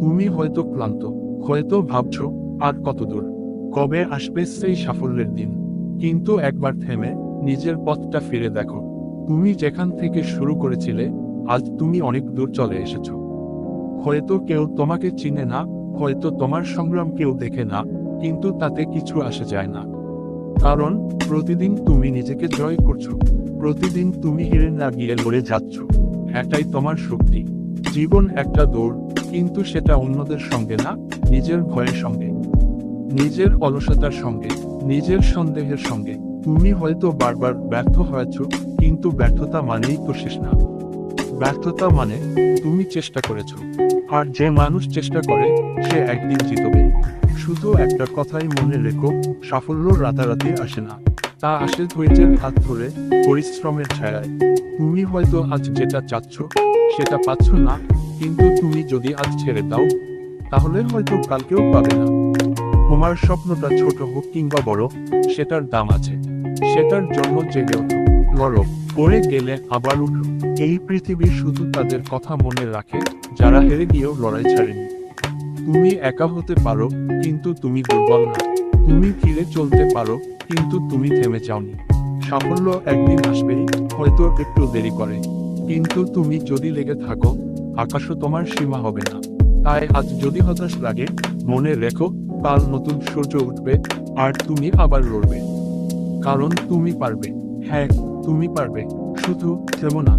তুমি হয়তো ক্লান্ত, হয়তো ভাবছ, আর কত দূর কবে আসবে সেই সাফল্যের দিন? কিন্তু একবার থেমে নিজের পথটা ফিরে দেখো। তুমি যেখান থেকে শুরু করেছিলে, আজ তুমি অনেক দূর চলে এসেছ। হয়তো কেউ তোমাকে চিনে না, হয়তো তোমার সংগ্রাম কেউ দেখে না, কিন্তু তাতে কিছু আসে যায় না। কারণ প্রতিদিন তুমি নিজেকে জয় করছ, প্রতিদিন তুমি হেরে না গিয়ে লড়ে যাচ্ছ। এটাই তোমার শক্তি। জীবন একটা দৌড়, কিন্তু সেটা অন্যদের সঙ্গে না, নিজের ভয়ের সঙ্গে। নিজের অলসতার সঙ্গে, নিজের সন্দেহের সঙ্গে। তুমি হয়তো বারবার ব্যর্থ হয়েছ, কিন্তু ব্যর্থতা মানেই তো শেষ না। ব্যর্থতা মানে তুমি চেষ্টা করেছ, আর যে মানুষ চেষ্টা করে, সে একদিন জিতবে। শুধু একটা কথাই মনে রেখো, সাফল্য রাতারাতি আসে না। তা আসে ধৈর্যের হাত ধরে, পরিশ্রমের ছায়ায়। তুমি হয়তো আজ যেটা চাচ্ছ সেটা পাচ্ছ না, কিন্তু তুমি যদি আজ ছেড়ে দাও, তাহলে হয়তো কালকেও পাবে না। তোমার স্বপ্নটা ছোট হোক কিংবা বড়, সেটার দাম আছে। সেটার জন্য জেগে ওঠো, লড়ো, পড়ে গেলে আবার উঠো। এই পৃথিবী শুধু তাদের কথা মনে রাখে, যারা হেরে গিয়েও লড়াই ছাড়েনি। তুমি একা হতে পারো, কিন্তু তুমি দুর্বল না। তুমি ফিরে চলতে পারো, কিন্তু তুমি থেমে যাওনি। সাফল্য একদিন আসবেই, হয়তো একটু দেরি করে। কিন্তু তুমি যদি লেগে থাকো, আকাশও তোমার সীমা হবে না। তাই আজ যদি হতাশ লাগে, মনে রেখো, কাল নতুন সূর্য উঠবে, আর তুমি আবার লড়বে। কারণ তুমি পারবে। হ্যাঁ তুমি পারবে। শুধু থেমো না।